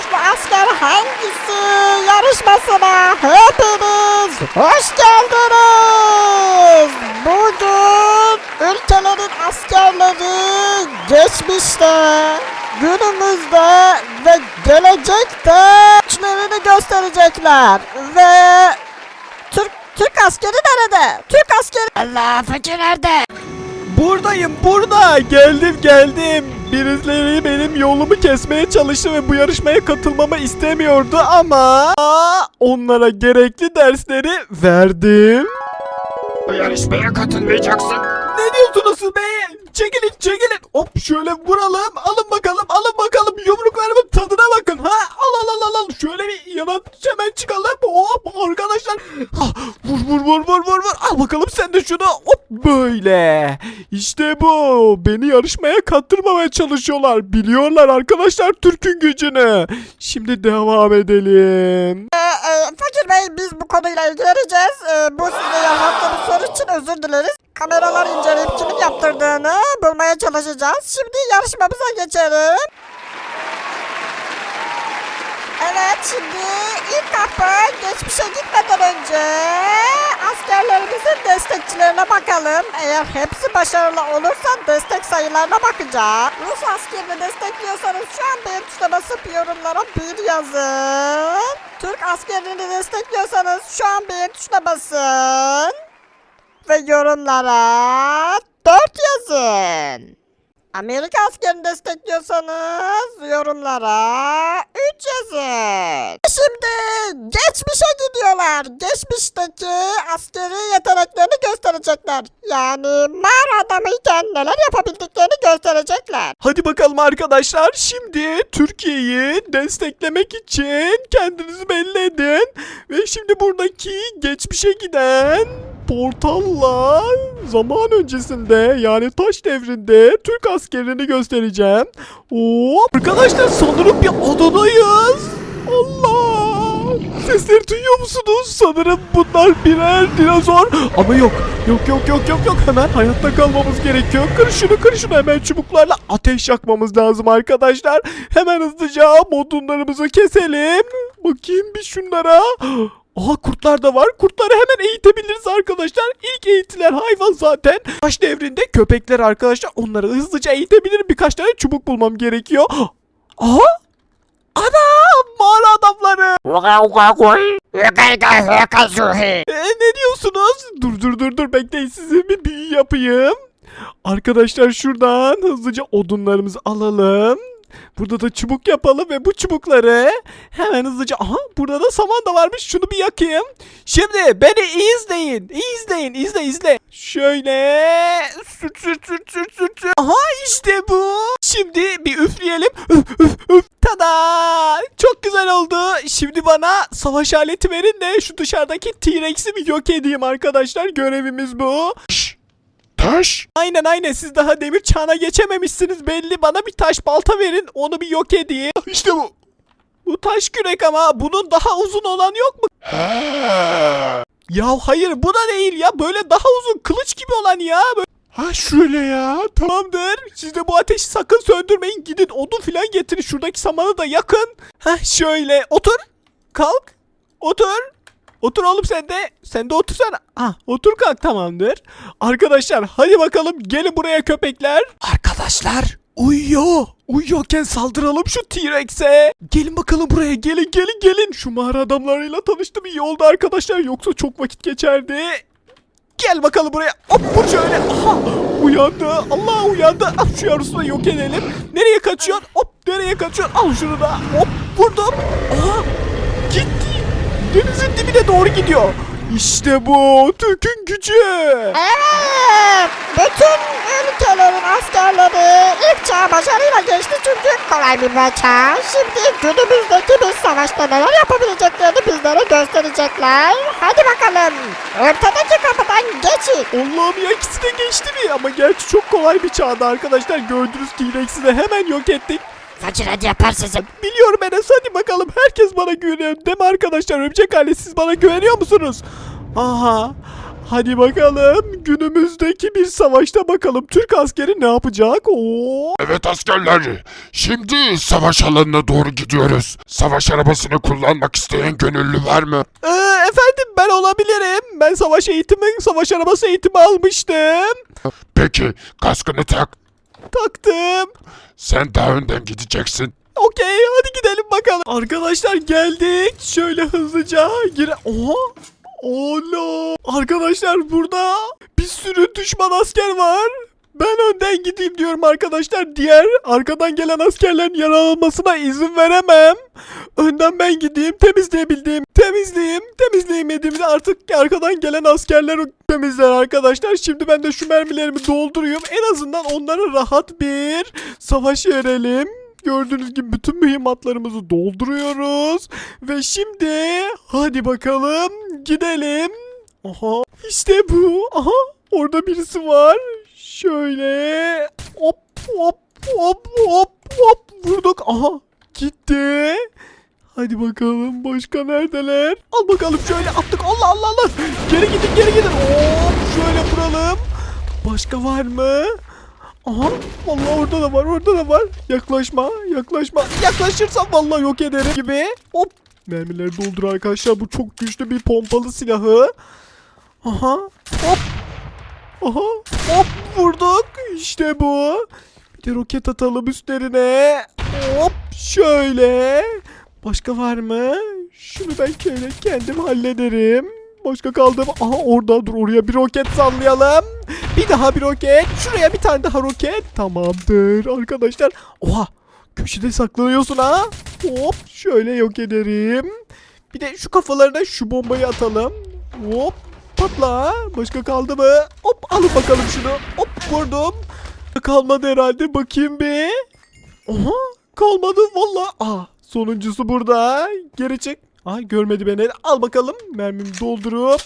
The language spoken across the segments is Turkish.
güçlü asker hangisi yarışmasına hepiniz hoş geldiniz. Bugün ülkelerin askerleri geçmişte, günümüzde ve gelecekte güçlerini gösterecekler. Ve Türk Türk askeri nerede? Türk askeri Allah fakir nerede? Buradayım burada. Geldim geldim. Birileri benim yolumu kesmeye çalıştı ve bu yarışmaya katılmamı istemiyordu ama onlara gerekli dersleri verdim. Bu yarışmaya katılmayacaksın. Ne diyorsunuz be? Çekilin çekilin. Hop şöyle vuralım. Alın bakalım alın bakalım. Yumruklarımın tadına bakın. Ha al al al al. al. Şöyle bir yana hemen çıkalım. Hop arkadaşlar. Ah, vur vur vur vur vur vur. Al bakalım sen de şunu. Hop böyle. İşte bu. Beni yarışmaya kattırmamaya çalışıyorlar. Biliyorlar arkadaşlar Türk'ün gücünü. Şimdi devam edelim. Ee, e, Fakir Bey biz bu konuyla ilgileneceğiz. Ee, bu size yaptığımız soru için özür dileriz. Kameralar inceleyip kimin yaptırdığını bulmaya çalışacağız. Şimdi yarışmamıza geçelim. Evet şimdi ilk kapı geçmişe gitmeden önce askerlerimizin destekçilerine bakalım. Eğer hepsi başarılı olursa destek sayılarına bakacağız. Rus askerini destekliyorsanız şu an beğen tuşuna basıp yorumlara bir yazın. Türk askerini destekliyorsanız şu an beğen tuşuna basın. Ve yorumlara 4 yazın. Amerika askerini destekliyorsanız yorumlara 3 yazın. Şimdi geçmişe gidiyorlar. Geçmişteki askeri yeteneklerini gösterecekler. Yani mağara adamıyken neler yapabildiklerini gösterecekler. Hadi bakalım arkadaşlar. Şimdi Türkiye'yi desteklemek için kendinizi belli edin. Ve şimdi buradaki geçmişe giden portalla zaman öncesinde yani taş devrinde Türk askerini göstereceğim. Oo, arkadaşlar sanırım bir adadayız. Allah! Sesleri duyuyor musunuz? Sanırım bunlar birer dinozor. Ama yok. Yok yok yok yok yok. Hemen hayatta kalmamız gerekiyor. Kır şunu hemen çubuklarla ateş yakmamız lazım arkadaşlar. Hemen hızlıca modunlarımızı keselim. Bakayım bir şunlara. Aha kurtlar da var. Kurtları hemen eğitebiliriz arkadaşlar. İlk eğitilen hayvan zaten. Taş devrinde köpekler arkadaşlar. Onları hızlıca eğitebilirim. Birkaç tane çubuk bulmam gerekiyor. Aha! Ana! Mağara adamları. Ee, ne diyorsunuz? Dur dur dur dur bekleyin size bir büyü yapayım. Arkadaşlar şuradan hızlıca odunlarımızı alalım. Burada da çubuk yapalım ve bu çubukları hemen hızlıca... Aha burada da saman da varmış şunu bir yakayım. Şimdi beni iyi izleyin. İyi izleyin izle izle. Şöyle süt süt süt süt süt. Aha işte bu. Şimdi bir üfleyelim. Üf üf üf. Tada! Çok güzel oldu. Şimdi bana savaş aleti verin de şu dışarıdaki T-Rex'i bir yok edeyim arkadaşlar. Görevimiz bu. Taş. Aynen aynen siz daha demir çağına geçememişsiniz belli. Bana bir taş balta verin onu bir yok edeyim. İşte bu. Bu taş kürek ama bunun daha uzun olan yok mu? Ya hayır bu da değil ya. Böyle daha uzun kılıç gibi olan ya. Böyle... Ha şöyle ya. Tamamdır. Siz de bu ateşi sakın söndürmeyin. Gidin odun filan getirin. Şuradaki samanı da yakın. Ha şöyle. Otur. Kalk. Otur. Otur oğlum sen de. Sen de otursana. Ah otur kalk tamamdır. Arkadaşlar hadi bakalım gelin buraya köpekler. Arkadaşlar uyuyor. Uyuyorken saldıralım şu T-Rex'e. Gelin bakalım buraya gelin gelin gelin. Şu mağara adamlarıyla tanıştım iyi oldu arkadaşlar. Yoksa çok vakit geçerdi. Gel bakalım buraya. Hop vur şöyle. Aha uyandı. Allah uyandı. Ah, şu da yok edelim. Nereye kaçıyorsun? Hop nereye kaçıyorsun? Al şunu da. Hop vurdum. Aha gitti. Denizin dibine doğru gidiyor. İşte bu Türk'ün gücü. Evet, bütün ülkelerin askerleri ilk çağ başarıyla geçti çünkü kolay bir çağ. Şimdi günümüzdeki bir savaşta neler yapabileceklerini bizlere gösterecekler. Hadi bakalım, ortadaki kapıdan geçin. Allah'ım ya ikisi de geçti mi? Ama gerçi çok kolay bir çağda arkadaşlar. Gördünüz T-Rex'i de hemen yok ettik. Fakir hadi yaparsın sen. Biliyorum Enes hadi bakalım herkes bana güveniyor değil mi arkadaşlar? Örümcek aile siz bana güveniyor musunuz? Aha. Hadi bakalım günümüzdeki bir savaşta bakalım Türk askeri ne yapacak? Oo. Evet askerler, şimdi savaş alanına doğru gidiyoruz. Savaş arabasını kullanmak isteyen gönüllü var mı? Ee, efendim ben olabilirim. Ben savaş eğitimi, savaş arabası eğitimi almıştım. Peki, kaskını tak. Taktım. Sen daha önden gideceksin. Okey hadi gidelim bakalım. Arkadaşlar geldik. Şöyle hızlıca gire... Oha. Ola. Arkadaşlar burada bir sürü düşman asker var. Ben önden gideyim diyorum arkadaşlar. Diğer arkadan gelen askerlerin yaralanmasına izin veremem. Önden ben gideyim. Temizleyebildiğim temizleyeyim. Temizleyemediğimde artık arkadan gelen askerler temizler arkadaşlar. Şimdi ben de şu mermilerimi dolduruyorum. En azından onlara rahat bir savaş verelim. Gördüğünüz gibi bütün mühimmatlarımızı dolduruyoruz. Ve şimdi hadi bakalım gidelim. Aha işte bu. Aha orada birisi var. Şöyle hop hop hop hop hop vurduk. Aha gitti. Hadi bakalım başka neredeler? Al bakalım şöyle attık. Allah Allah Allah. Geri gidin geri gidin. Hop şöyle vuralım. Başka var mı? Aha vallahi orada da var orada da var. Yaklaşma yaklaşma. Yaklaşırsam vallahi yok ederim gibi. Hop. Mermileri doldur arkadaşlar. Bu çok güçlü bir pompalı silahı. Aha. Hop. Aha. Hop vurduk. İşte bu. Bir de roket atalım üstlerine. Hop şöyle. Başka var mı? Şunu ben şöyle kendim hallederim. Başka kaldı mı? Aha orada dur oraya bir roket sallayalım. Bir daha bir roket. Şuraya bir tane daha roket. Tamamdır arkadaşlar. Oha köşede saklanıyorsun ha. Hop şöyle yok ederim. Bir de şu kafalarına şu bombayı atalım. Hop patla. Başka kaldı mı? Hop alın bakalım şunu. Hop vurdum. Kalmadı herhalde. Bakayım bir. Aha kalmadı valla. Aa sonuncusu burada. Geri çık. Ay görmedi beni. Al bakalım. Mermimi doldurup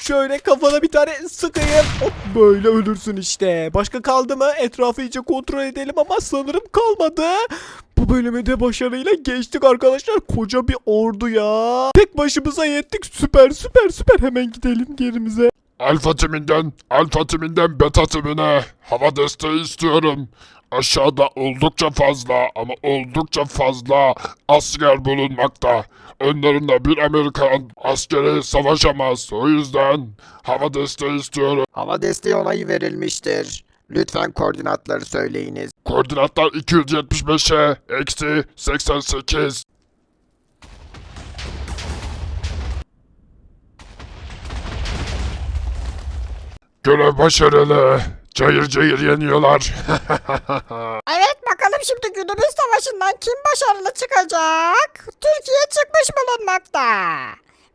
şöyle kafana bir tane sıkayım. Hop böyle ölürsün işte. Başka kaldı mı? Etrafı iyice kontrol edelim ama sanırım kalmadı. Bu bölümü de başarıyla geçtik arkadaşlar. Koca bir ordu ya. Tek başımıza yettik. Süper süper süper. Hemen gidelim yerimize. Alfa timinden, alfa timinden beta timine hava desteği istiyorum. Aşağıda oldukça fazla ama oldukça fazla asker bulunmakta. Önlerinde bir Amerikan askeri savaşamaz. O yüzden hava desteği istiyorum. Hava desteği onayı verilmiştir. Lütfen koordinatları söyleyiniz. Koordinatlar 275'e eksi 88. Görev başarılı. Cayır cayır yeniyorlar. Evet bakalım şimdi günümüz savaşından kim başarılı çıkacak? Türkiye çıkmış bulunmakta.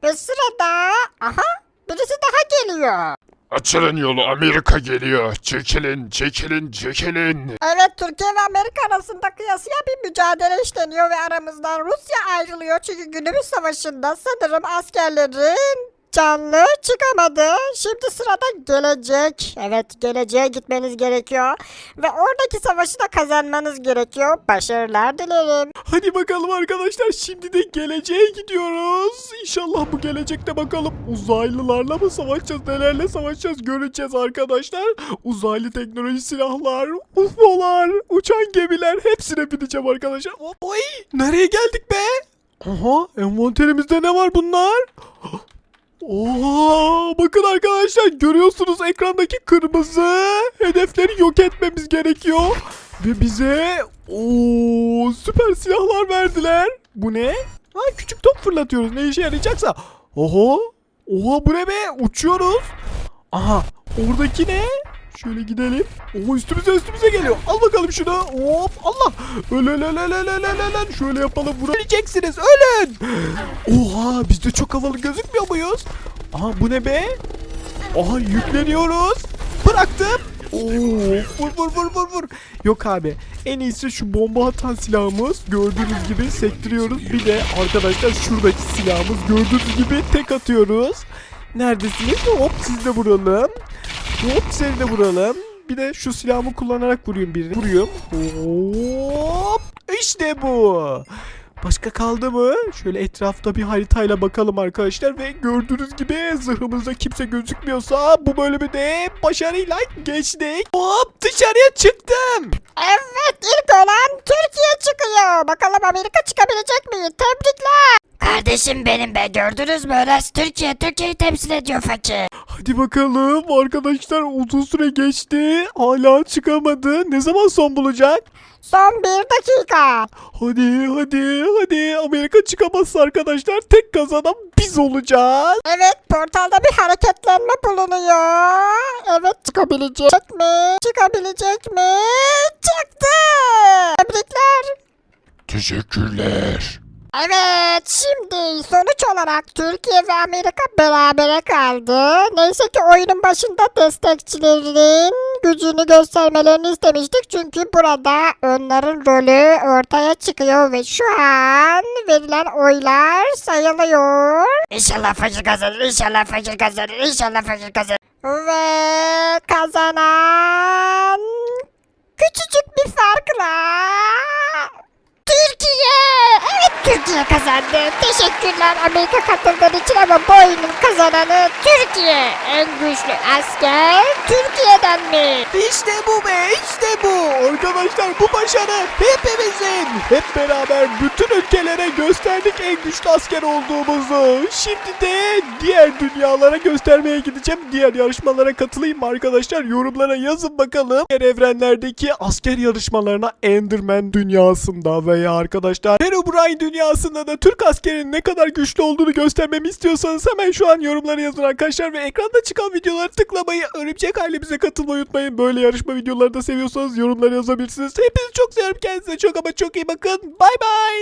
Ve sırada aha birisi daha geliyor. Açılın yolu Amerika geliyor. Çekilin, çekilin, çekilin. Evet Türkiye ve Amerika arasında kıyasıya bir mücadele işleniyor ve aramızdan Rusya ayrılıyor. Çünkü günümüz savaşında sanırım askerlerin canlı çıkamadı. Şimdi sırada gelecek. Evet geleceğe gitmeniz gerekiyor. Ve oradaki savaşı da kazanmanız gerekiyor. Başarılar dilerim. Hadi bakalım arkadaşlar şimdi de geleceğe gidiyoruz. İnşallah bu gelecekte bakalım uzaylılarla mı savaşacağız nelerle savaşacağız göreceğiz arkadaşlar. Uzaylı teknoloji silahlar, UFO'lar, uçan gemiler hepsine bineceğim arkadaşlar. Oy nereye geldik be? Aha envanterimizde ne var bunlar? Oha bakın arkadaşlar görüyorsunuz ekrandaki kırmızı hedefleri yok etmemiz gerekiyor. Ve bize ooo süper silahlar verdiler. Bu ne? Ha küçük top fırlatıyoruz ne işe yarayacaksa. Oho. Oha bu ne be uçuyoruz. Aha oradaki ne? Şöyle gidelim. Oha üstümüze üstümüze geliyor. Al bakalım şunu. Hop Allah. Öl öl öl öl öl öl. Şöyle yapalım. Vurabileceksiniz. Ölün. Oha biz de çok havalı gözükmüyor muyuz? Aha bu ne be? Aha yükleniyoruz. Bıraktım. Oo, vur vur vur vur vur. Yok abi. En iyisi şu bomba atan silahımız. Gördüğünüz gibi sektiriyoruz. Bir de arkadaşlar şuradaki silahımız. Gördüğünüz gibi tek atıyoruz. Neredesiniz? Hop siz de vuralım. Hop seni de vuralım. Bir de şu silahımı kullanarak vurayım birini. Vuruyorum. Hop. İşte bu. Başka kaldı mı? Şöyle etrafta bir haritayla bakalım arkadaşlar ve gördüğünüz gibi zırhımızda kimse gözükmüyorsa bu bölümü de başarıyla geçtik. Hop dışarıya çıktım. Evet ilk olan Türkiye çıkıyor. Bakalım Amerika çıkabilecek mi? Tebrikler. Kardeşim benim be gördünüz mü? Orası Türkiye. Türkiye'yi temsil ediyor fakir. Hadi bakalım arkadaşlar uzun süre geçti. Hala çıkamadı. Ne zaman son bulacak? Son bir dakika. Hadi hadi hadi Amerika çıkamazsa arkadaşlar tek kazanan biz olacağız. Evet portalda bir hareketlenme bulunuyor. Evet çıkabilecek mi? Çıkabilecek mi? Çıktı. Tebrikler. Teşekkürler. Evet şimdi sonuç olarak Türkiye ve Amerika berabere kaldı. Neyse ki oyunun başında destekçilerin gücünü göstermelerini istemiştik. Çünkü burada onların rolü ortaya çıkıyor ve şu an verilen oylar sayılıyor. İnşallah fakir kazanır. İnşallah fakir kazanır. İnşallah fakir kazanır. Ve kazanan küçücük bir farkla Türkiye. Evet Türkiye kazandı. Teşekkürler Amerika katıldığın için ama bu oyunun kazananı Türkiye. En güçlü asker Türkiye'den mi? İşte bu be işte bu. Arkadaşlar bu başarı hepimizin. Hep beraber bütün ülkelere gösterdik en güçlü asker olduğumuzu. Şimdi de diğer dünyalara göstermeye gideceğim. Diğer yarışmalara katılayım arkadaşlar? Yorumlara yazın bakalım. Diğer evrenlerdeki asker yarışmalarına Enderman dünyasında veya arkadaşlar Herobrine dünyasında da Türk askerinin ne kadar güçlü olduğunu göstermemi istiyorsanız hemen şu an yorumlara yazın arkadaşlar ve ekranda çıkan videoları tıklamayı, örümcek ailemize katılmayı unutmayın. Böyle yarışma videoları da seviyorsanız yorumlara yazabilirsiniz. Hepinizi çok seviyorum. Kendinize çok ama çok iyi bakın. Bay bay.